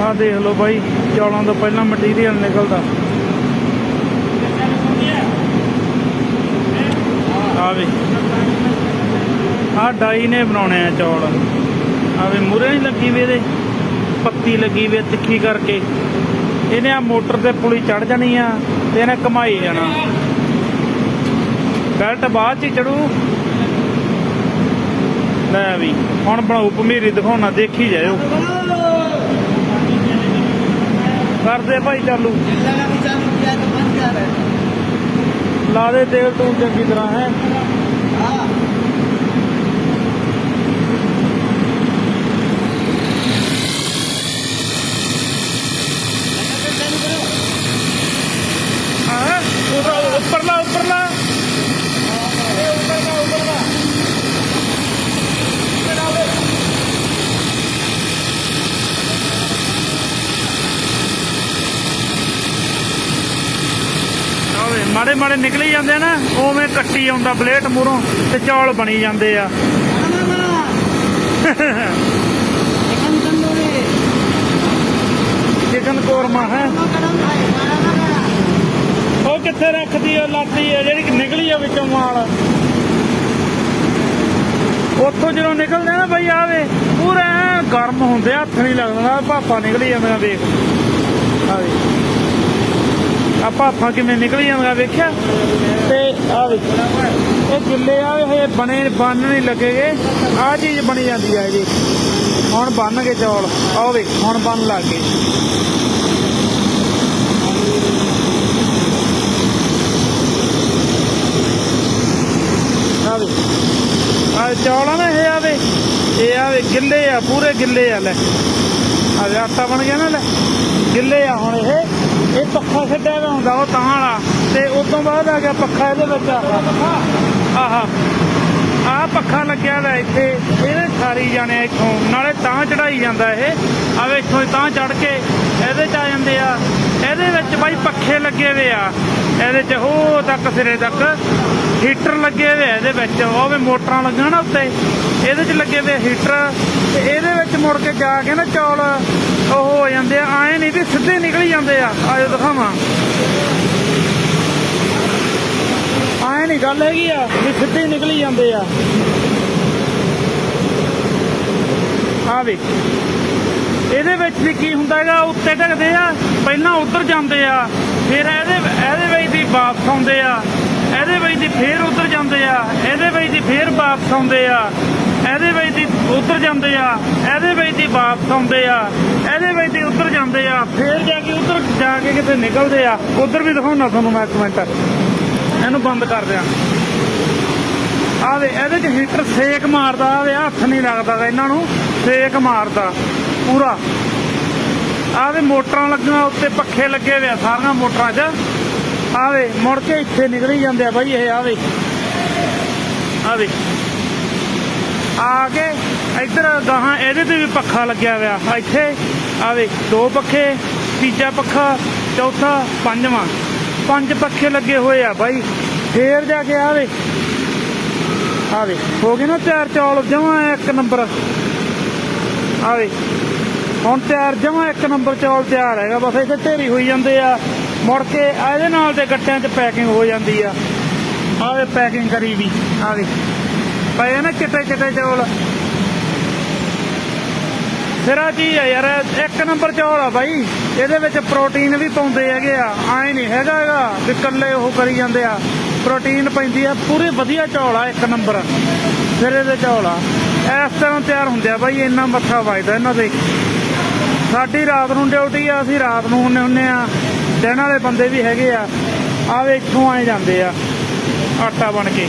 ਆਹ ਦੇਖ ਲਓ ਬਾਈ, ਚੌਲਾਂ ਤੋਂ ਪਹਿਲਾਂ ਮਟੀਰੀਅਲ ਨਿਕਲਦਾ। ਆ ਵੀ ਆਹ ਡਾਈ ਨੇ ਬਣਾਉਣੇ ਆ ਚੌਲ। ਆ ਵੀ ਮੂਰੇ ਨਹੀਂ ਲੱਗੀ ਵੀ ਇਹਦੇ, ਪੱਤੀ ਲੱਗੀ ਵੀ ਤਿੱਖੀ ਕਰਕੇ। ਇਹਨੇ ਆ ਮੋਟਰ ਤੇ ਪੁਲੀ ਚੜ ਜਾਣੀ ਆ ਤੇ ਇਹਨੇ ਕਮਾਈ ਜਾਣਾ। ਬੈਲਟ ਬਾਅਦ ਚ ਚੜੂ। ਲੈ ਵੀ, ਹੁਣ ਬਣਾਉ ਭਮੀਰੀ ਦਿਖਾਉਣਾ, ਦੇਖੀ ਜਾਇਓ। ਕਰਦੇ ਭਾਈ ਚਾਲੂ। ਲਾ ਦੇ ਤੇਲ ਤੂੰ ਚੰਗੀ ਤਰ੍ਹਾਂ ਹੈ ਹਾਂ ਉਹ ਉੱਪਰਲਾ ਉੱਪਰਲਾ ਇਹ ਉੱਪਰਲਾ ਉੱਪਰਲਾ ਆਵੇ ਮਾੜੇ ਮਾੜੇ ਨਿਕਲੀ ਜਾਂਦੇ ਨਾ ਉਵੇਂ ਕੱਟੀ ਆਉਂਦਾ ਬਲੇਟ ਮੂਹਰੋਂ ਤੇ ਚੌਲ ਬਣੀ ਜਾਂਦੇ ਆ। ਚਿਕਨ ਕੋਰਮਾ ਹੈ? ਉਹ ਕਿੱਥੇ ਰੱਖਦੀ ਆ ਲਾਤੀ ਆ ਜਿਹੜੀ ਨਿਕਲੀ ਆ ਵਿੱਚੋਂ ਮਾਲ? ਉੱਥੋਂ ਜਦੋਂ ਨਿਕਲਦੇ ਨਾ ਬਈ ਆਵੇ ਪੂਰਾ ਗਰਮ ਹੁੰਦੇ ਹੱਥ ਨਹੀਂ ਲੱਗਦਾ ਭਾਪਾ ਨਿਕਲੀ ਜਾਂਦਾ ਵੇਖ। ਆਵੇ। ਆ ਭਾਪਾ ਕਿਵੇਂ ਨਿਕਲੀ ਜਾਂਦਾ ਵੇਖਿਆ? ਤੇ ਆ ਵੇਖ। ਇਹ ਗਿੱਲੇ ਆ, ਇਹ ਬਣੇ, ਬੰਨ ਨਹੀਂ ਲੱਗੇਗੇ। ਆ ਚੀਜ਼ ਬਣੀ ਜਾਂਦੀ ਆ ਜੀ ਹੁਣ ਬੰਨ ਕੇ ਚੌਲ। ਆਹ ਵੇਖ, ਹੁਣ ਬੰਨ ਲੱਗ ਗਏ। ਆਵੇ ਆ ਚੌਲ ਆ ਨਾ ਇਹ ਆਵੇ ਇਹ ਆਵੇ ਗਿੱਲੇ ਆ, ਪੂਰੇ ਗਿੱਲੇ ਆ, ਲੈ। ਆਵੇ ਆਟਾ ਬਣ ਗਿਆ ਨਾ, ਲੈ। ਗਿੱਲੇ ਆ ਹੁਣ ਇਹ। ਇਹ ਪੱਖਾ ਛੱਡਿਆ ਵਾ ਹੁੰਦਾ ਉਹ ਤਾਂ ਵਾਲਾ। ਤੇ ਉਸ ਤੋਂ ਬਾਅਦ ਆ ਗਿਆ ਪੱਖਾ ਇਹਦੇ ਵਿੱਚ। ਆਹਾ। ਆ ਪੱਖਾ ਲੱਗਿਆ ਹੋਇਆ ਇੱਥੇ। ਇਹਦੇ ਖਾਰੀ ਜਾਣੇ ਇੱਥੋਂ। ਨਾਲੇ ਤਾਂ ਚੜਾਈ ਜਾਂਦਾ ਇਹ। ਆਵੇ ਇੱਥੋਂ ਤਾਂ ਚੜ ਕੇ ਇਹਦੇ ਚ ਆ ਜਾਂਦੇ ਆ। ਇਹਦੇ ਵਿੱਚ ਬਾਈ ਪੱਖੇ ਲੱਗੇ ਹੋਏ ਆ। ਇਹਦੇ ਚ ਹੋ ਤੱਕ ਸਿਰੇ ਤੱਕ ਹੀਟਰ ਲੱਗੇ ਹੋਏ ਇਹਦੇ ਵਿੱਚ। ਉਹ ਵੀ ਮੋਟਰਾਂ ਲੱਗੀਆਂ ਨਾ ਉੱਤੇ। ਇਹਦੇ ਚ ਲੱਗੇ ਹੋਏ ਹੀਟਰ। ਤੇ ਇਹਦੇ ਵਿੱਚ ਮੁੜ ਕੇ ਜਾ ਕੇ ਨਾ ਚੌਲ ਉਹ ਹੋ ਜਾਂਦੇ ਆ ਐ ਨਹੀਂ ਵੀ ਸਿੱਧੇ ਨਿਕਲ ਜਾਂਦੇ ਆ। ਆਜੋ ਦਿਖਾਵਾਂ। ਆਏ ਨਹੀਂ, ਗੱਲ ਹੈਗੀ ਆ ਵੀ ਸਿੱਧੇ ਨਿਕਲੀ ਜਾਂਦੇ ਆ। ਆ ਵੇ ਇਹਦੇ ਵਿੱਚ ਵੀ ਕੀ ਹੁੰਦਾ ਹੈਗਾ ਉੱਤੇ ਢਕਦੇ ਆ, ਪਹਿਲਾਂ ਉੱਧਰ ਜਾਂਦੇ ਆ, ਫਿਰ ਇਹਦੇ ਇਹਦੇ ਵਿੱਚ ਦੀ ਵਾਪਸ ਆਉਂਦੇ ਆ। ਇਹਦੇ ਵਿੱਚ ਦੀ ਫੇਰ ਉੱਧਰ ਜਾਂਦੇ ਆ, ਇਹਦੇ ਵਿੱਚ ਦੀ ਫੇਰ ਵਾਪਸ ਆਉਂਦੇ ਆ। ਇਹਦੇ ਵਿੱਚ ਦੀ ਉੱਧਰ ਜਾਂਦੇ ਆ, ਇਹਦੇ ਵਿੱਚ ਦੀ ਵਾਪਸ ਆਉਂਦੇ ਆ, ਇਹਦੇ ਵਿੱਚ ਦੀ ਉੱਧਰ ਜਾਂਦੇ ਆ, ਫੇਰ ਜਾ ਕੇ ਉੱਧਰ ਜਾ ਕੇ ਕਿਤੇ ਨਿਕਲਦੇ ਆ, ਉੱਧਰ ਵੀ ਦਿਖਾਉਣਾ ਤੁਹਾਨੂੰ ਮੈਂ ਇੱਕ ਮਿੰਟ। ਇਹਨੂੰ ਬੰਦ ਕਰ ਦਿਆਂ। ਆਵੇ, ਇਹਦੇ ਚ ਹੀਟਰ ਸੇਕ ਮਾਰਦਾ, ਆਵੇ, ਹੱਥ ਨਹੀਂ ਲੱਗਦਾ ਇਹਨਾਂ ਨੂੰ, ਸੇਕ ਮਾਰਦਾ, ਪੂਰਾ। ਆਵੇ, ਮੋਟਰਾਂ ਲੱਗੀਆਂ, ਉੱਤੇ ਪੱਖੇ ਲੱਗੇ ਹੋਏ ਆ, ਸਾਰੀਆਂ ਮੋਟਰਾਂ 'ਚ। ਆਵੇ, ਮੁੜ ਕੇ ਇੱਥੇ ਨਿਕਲੀ ਜਾਂਦੇ ਆ ਬਾਈ, ਇਹ ਆਵੇ। ਆਵੇ। ਆ ਕੇ ਇੱਧਰ ਗਾਹਾਂ ਇਹਦੇ ਤੇ ਵੀ ਪੱਖਾ ਲੱਗਿਆ ਹੋਇਆ। ਆ ਇੱਥੇ ਦੋ ਪੱਖੇ, ਤੀਜਾ ਪੱਖਾ, ਚੌਥਾ, ਪੰਜਵਾਂ। ਪੰਜ ਪੱਖੇ ਲੱਗੇ ਹੋਏ ਆ ਬਾਈ। ਫੇਰ ਜਾ ਕੇ ਆਵੇ ਆਵੇ ਹੋ ਗਏ ਨਾ ਤਿਆਰ ਚੌਲ, ਜਮਾ ਇੱਕ ਨੰਬਰ। ਆਵੇ ਹੁਣ ਤਿਆਰ, ਜਮਾ ਇੱਕ ਨੰਬਰ ਚੌਲ ਤਿਆਰ ਹੈਗਾ। ਬਸ ਇੱਥੇ ਢੇਰੀ ਹੋਈ ਜਾਂਦੇ ਆ। ਮੁੜ ਕੇ ਇਹਦੇ ਨਾਲ ਤੇ ਗੱਟਿਆਂ 'ਚ ਪੈਕਿੰਗ ਹੋ ਜਾਂਦੀ ਆ। ਆਵੇ ਪੈਕਿੰਗ ਕਰੀ ਵੀ। ਆਵੇ ਪਏ ਆ ਨਾ ਚਿੱਟੇ ਚਿੱਟੇ ਚੌਲ। ਸਿਰਾ ਕੀ ਆ ਯਾਰ, ਇੱਕ ਨੰਬਰ ਚੌਲ ਆ ਬਾਈ। ਇਹਦੇ ਵਿੱਚ ਪ੍ਰੋਟੀਨ ਵੀ ਪਾਉਂਦੇ ਹੈਗੇ ਆ। ਐ ਨਹੀਂ ਹੈਗਾ ਹੈਗਾ ਵੀ ਇਕੱਲੇ ਉਹ ਕਰੀ ਜਾਂਦੇ ਆ। ਪ੍ਰੋਟੀਨ ਪੈਂਦੀ ਆ, ਪੂਰੇ ਵਧੀਆ ਚੌਲ ਆ ਇੱਕ ਨੰਬਰ। ਸਿਰੇ ਦੇ ਚੌਲ ਆ। ਇਸ ਤਰ੍ਹਾਂ ਤਿਆਰ ਹੁੰਦੇ ਆ ਬਾਈ, ਇੰਨਾ ਮੱਥਾ ਵੱਜਦਾ ਇਹਨਾਂ ਦੇ। ਸਾਡੀ ਰਾਤ ਨੂੰ ਡਿਊਟੀ ਆ, ਅਸੀਂ ਰਾਤ ਨੂੰ ਹੁੰਨੇ ਹੁੰਨੇ ਆ। ਦਿਨ ਵਾਲੇ ਬੰਦੇ ਵੀ ਹੈਗੇ ਆ। ਆਵੇ ਇੱਥੋਂ ਆਏ ਜਾਂਦੇ ਆ। ਆਟਾ ਬਣ ਕੇ।